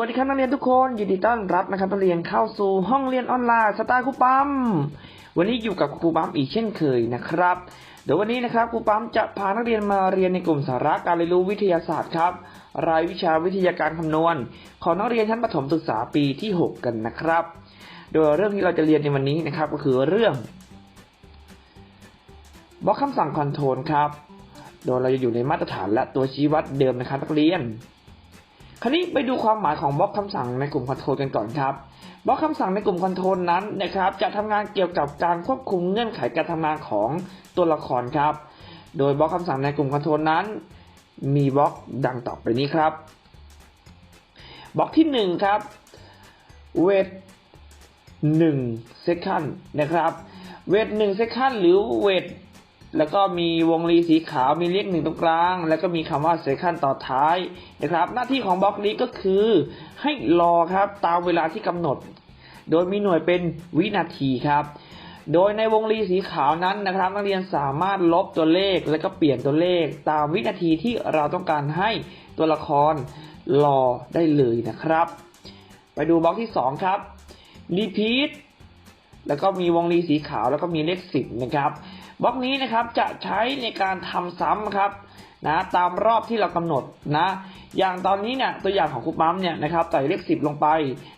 วัสดีครับนักเรียนทุกคนยินดีต้อนรับนะครับนักเรียนเข้าสู่ห้องเรียนออนไลน์สไตล์ครูปั๊มวันนี้อยู่กับครูปั๊มอีกเช่นเคยนะครับเดี๋ยววันนี้นะครับครูปั๊มจะพานักเรียนมาเรียนในกลุ่มสาระการเรียนรู้วิทยาศาสตร์ครับ รายวิชาวิทยาการคำนวณ ของนักเรียนชั้นประถมศึกษาปีที่ 6 กันนะครับ โดยเรื่องที่เราจะเรียนในวันนี้นะครับก็คือเรื่องบล็อกคำสั่งคอนโทรลครับ โดยเราจะอยู่ในมาตรฐานและตัวชี้วัดเดิมนะครับนักเรียน คราวนี้ไปดูความหมายของบล็อกคำสั่งในกลุ่มคอนโทรลกันก่อนครับบล็อกคำสั่งในกลุ่มคอนโทรลนั้นนะครับจะทำงานเกี่ยวกับการควบคุมเงื่อนไขการทำงานของตัวละครครับ โดยบล็อกคำสั่งในกลุ่มคอนโทรลนั้น มีบล็อกดังต่อไปนี้ครับบล็อกที่หนึ่งครับ wait หนึ่ง second นะครับ wait หนึ่ง second หรือ wait แล้วก็มีวงรีสีขาวมีเลขหนึ่งตรงกลาง แล้วก็มีคำว่า second ต่อท้ายนะครับ หน้าที่ของบล็อกนี้ก็คือให้รอครับตามเวลาที่กำหนด โดยมีหน่วยเป็นวินาทีครับ โดยในวงรีสีขาวนั้นนะครับ นักเรียนสามารถลบตัวเลขแล้วก็เปลี่ยนตัวเลข ตามวินาทีที่เราต้องการให้ตัวละครรอได้เลยนะครับ ไปดูบล็อกที่สองครับ repeat แล้วก็มีวงรีสีขาวแล้วก็มีเลขสิบนะครับ บล็อกนี้นะครับจะใช้ในการทำซ้ำครับนะตามรอบที่เรากำหนดนะ อย่างตอนนี้เนี่ยตัวอย่างของครูปั๊มเนี่ยนะครับใส่เลขสิบลงไป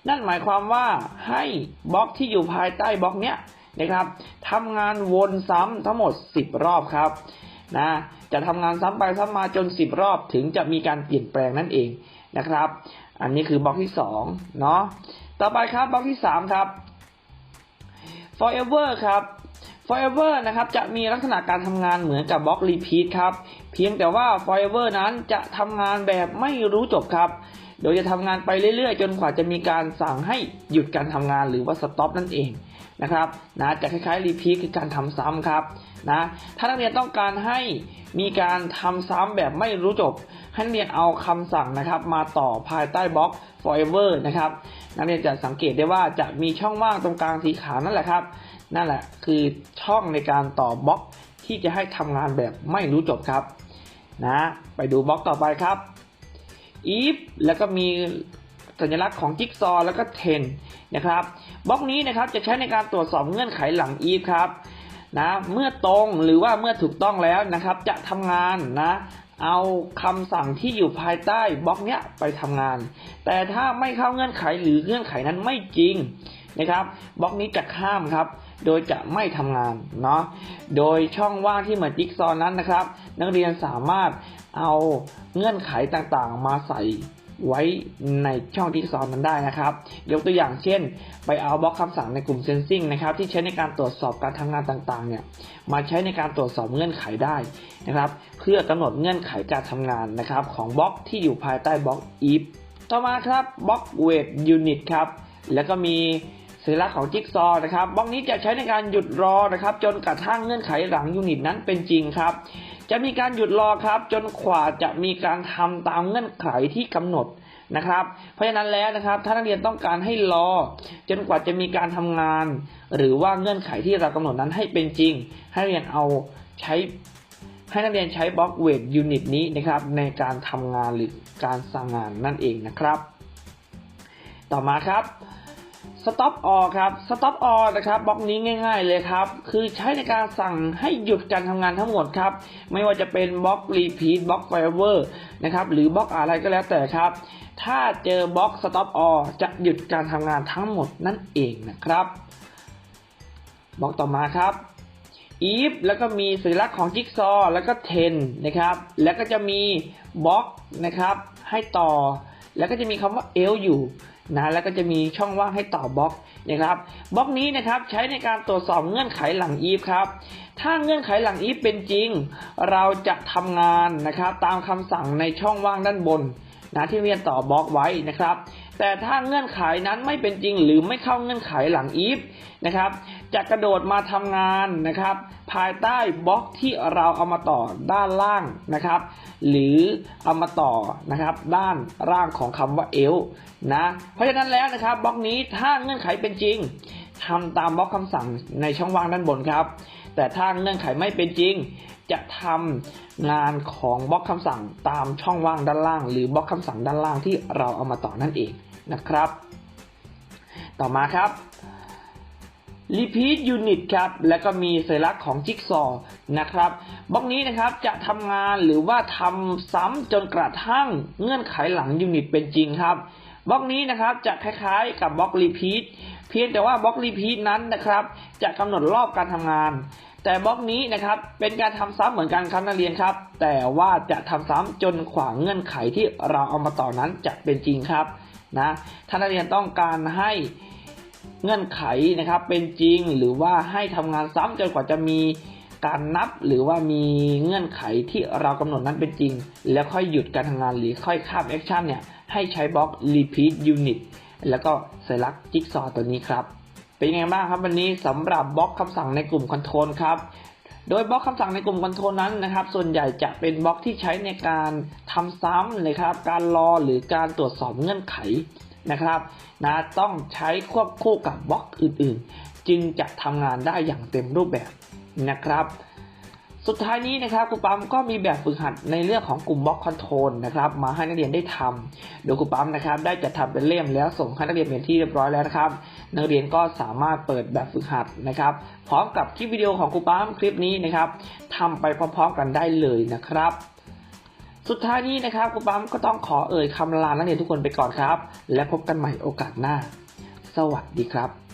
นั่นหมายความว่าให้บล็อกที่อยู่ภายใต้บล็อกเนี้ยนะครับทำงานวนซ้ำทั้งหมด 10 รอบครับนะจะทำงานซ้ำไปซ้ำมาจน 10 รอบถึงจะมีการเปลี่ยนแปลงนั่นเองนะครับ อันนี้คือบล็อกที่2เนาะต่อไปครับบล็อกที่ 3 ครับ forever ครับ forever นะครับจะมีลักษณะการทำงานเหมือนกับบล็อก repeat ครับเพียงแต่ว่า forever นั้นจะทำงานแบบไม่รู้จบครับ โดยจะทำงานไปเรื่อยๆ จนกว่าจะมีการสั่งให้หยุดการทำงานหรือว่า stop นั่นเองนะครับนะจะคล้ายๆ repeat คือการทำซ้ำครับนะถ้านักเรียนต้องการให้มีการทำซ้ำแบบไม่รู้จบ ให้นักเรียนเอาคำสั่งนะครับมาต่อภายใต้บล็อก forever นะครับนักเรียนจะสังเกตได้ว่าจะมีช่องว่างตรงกลางสีขาวนั่นแหละครับ นั่นแหละคือช่องในการต่อบล็อกที่จะให้ทำงานแบบไม่รู้จบครับนะไปดูบล็อกต่อไปครับ if แล้วก็มีสัญลักษณ์ของจิ๊กซอว์แล้วก็ 10 นะครับบล็อกนี้นะครับจะใช้ในการตรวจสอบเงื่อนไขหลัง if ครับนะเมื่อตรงหรือว่าเมื่อถูกต้องแล้วนะครับ จะทำงานนะเอาคำสั่งที่อยู่ภายใต้บล็อกเนี้ยไปทำงาน แต่ถ้าไม่เข้าเงื่อนไขหรือเงื่อนไขนั้นไม่จริงนะครับบล็อกนี้จะข้ามครับ โดยจะไม่ทำงานเนาะโดยช่องว่างที่เหมือนจิ๊กซอว์นั้นนะครับ นักเรียนสามารถเอาเงื่อนไขต่างๆ มาใส่ไว้ในช่องจิ๊กซอว์นั้นได้นะครับ ยกตัวอย่างเช่น ไปเอาบล็อกคำสั่งในกลุ่ม sensing นะครับที่ใช้ในการตรวจสอบการทำงานต่างๆเนี่ยมาใช้ในการตรวจสอบเงื่อนไขได้นะครับ เพื่อกำหนดเงื่อนไขการทำงานนะครับ ของบล็อกที่อยู่ภายใต้บล็อก if ต่อมาครับบล็อก wait unit ครับแล้วก็มี สัญลักษณ์ของจิ๊กซอว์นะครับบล็อกนี้จะใช้ในการหยุดรอนะครับ จนกระทั่งเงื่อนไขหลังยูนิตนั้นเป็นจริงครับ จะมีการหยุดรอครับ จนกว่าจะมีการทำตามเงื่อนไขที่กำหนดนะครับ เพราะฉะนั้นแล้วนะครับ ถ้านักเรียนต้องการให้รอ จนกว่าจะมีการทำงาน หรือว่าเงื่อนไขที่เรากำหนดนั้นให้เป็นจริง ให้เรียนเอาใช้ให้นักเรียนใช้บล็อกเวทยูนิตนี้นะครับในการทำงานหรือการสั่งงานนั่นเองนะครับ ต่อมาครับ stop all ครับ stop all นะครับบล็อกนี้ง่าย ๆ เลยครับ คือใช้ในการสั่งให้หยุดการทำงานทั้งหมดครับ ไม่ว่าจะเป็นบล็อก repeat บล็อก forever นะครับ หรือบล็อกอะไรก็แล้วแต่ครับ ถ้าเจอบล็อก stop all จะหยุดการทำงานทั้งหมดนั่นเองนะครับ บล็อกต่อมาครับ if แล้วก็มีสัญลักษณ์ของจิ๊กซอแล้วก็10นะครับ แล้วก็จะมีบล็อกนะครับ ให้ต่อ แล้วก็จะมีคำว่า else อยู่ นะแล้วก็จะมีช่องว่างให้ต่อบล็อกนะครับบล็อกนี้นะครับใช้ในการตรวจสอบเงื่อนไขหลังอีฟครับถ้าเงื่อนไขหลังอีฟเป็นจริง เราจะทำงานนะครับตามคำสั่งในช่องว่างด้านบนนะที่เรียนต่อบล็อกไว้นะครับ แต่ถ้าเงื่อนไขนั้นไม่เป็นจริงหรือไม่เข้าเงื่อนไขหลังอีฟนะครับ จะกระโดดมาทำงานนะครับ ภายใต้บล็อกที่เราเอามาต่อด้านล่างนะครับ หรือเอามาต่อนะครับ ด้านล่างของคำว่า else นะเพราะฉะนั้นแล้วนะครับบล็อกนี้ถ้าเงื่อนไขเป็นจริงทำตามบล็อกคำสั่งในช่องว่างด้านบนครับ แต่ถ้าเงื่อนไขไม่เป็นจริง จะทำงานของบล็อกคำสั่งตามช่องว่างด้านล่าง หรือบล็อกคำสั่งด้านล่างที่เราเอามาต่อนั่นเองนะครับ ต่อมาครับ Repeat Unit ครับ และก็มีสัญลักษณ์ของจิ๊กซอว์นะครับบล็อกนี้นะครับจะทำงานหรือว่าทำซ้ำจนกระทั่งเงื่อนไขหลังยูนิตเป็นจริงครับบล็อกนี้นะครับจะคล้ายๆกับบล็อก Repeat เพียงแต่ว่าบล็อก Repeat นั้นนะครับ จะกำหนดรอบการทำงาน แต่บล็อกนี้นะครับเป็นการทำซ้ำเหมือนกันครับนักเรียนครับ แต่ว่าจะทำซ้ำจนขวางเงื่อนไขที่เราเอามาต่อนั้นจะเป็นจริงครับนะถ้านักเรียนต้องการให้ เงื่อนไขนะครับเป็นจริงหรือว่าให้ทำงานซ้ำจนกว่าจะมีการนับหรือว่ามีเงื่อนไขที่เรากำหนดนั้นเป็นจริง แล้วค่อยหยุดการทำงานหรือค่อยข้ามแอคชั่นเนี่ยให้ใช้บล็อก repeat unit แล้วก็สัญลักษณ์จิ๊กซอตัวนี้ครับ เป็นยังไงบ้างครับวันนี้สำหรับบล็อกคำสั่งในกลุ่มคอนโทรลครับโดยบล็อกคำสั่งในกลุ่มคอนโทรลนั้นนะครับ ส่วนใหญ่จะเป็นบล็อกที่ใช้ในการทำซ้ำนะครับ การรอหรือการตรวจสอบเงื่อนไข นะครับนะต้องใช้ควบคู่กับบล็อกอื่นๆ จึงจะทำงานได้อย่างเต็มรูปแบบนะครับ สุดท้ายนี้นะครับครูปั๊มก็มีแบบฝึกหัดในเรื่องของกลุ่มบล็อกคอนโทรลนะครับมาให้นักเรียนได้ทำโดยครูปั๊มนะครับ ได้จัดทำเป็นเล่มแล้วส่งให้นักเรียนเป็นที่เรียบร้อยแล้วนะครับ นักเรียนก็สามารถเปิดแบบฝึกหัดนะครับ พร้อมกับคลิปวิดีโอของครูปั๊มคลิปนี้นะครับทำไปพร้อม ๆ กันได้เลยนะครับ สุดท้ายนี้นะครับครูปั๊มก็ต้องขอเอ่ยคำลานักเรียนทุกคนไปก่อนครับ และพบกันใหม่โอกาสหน้า สวัสดีครับ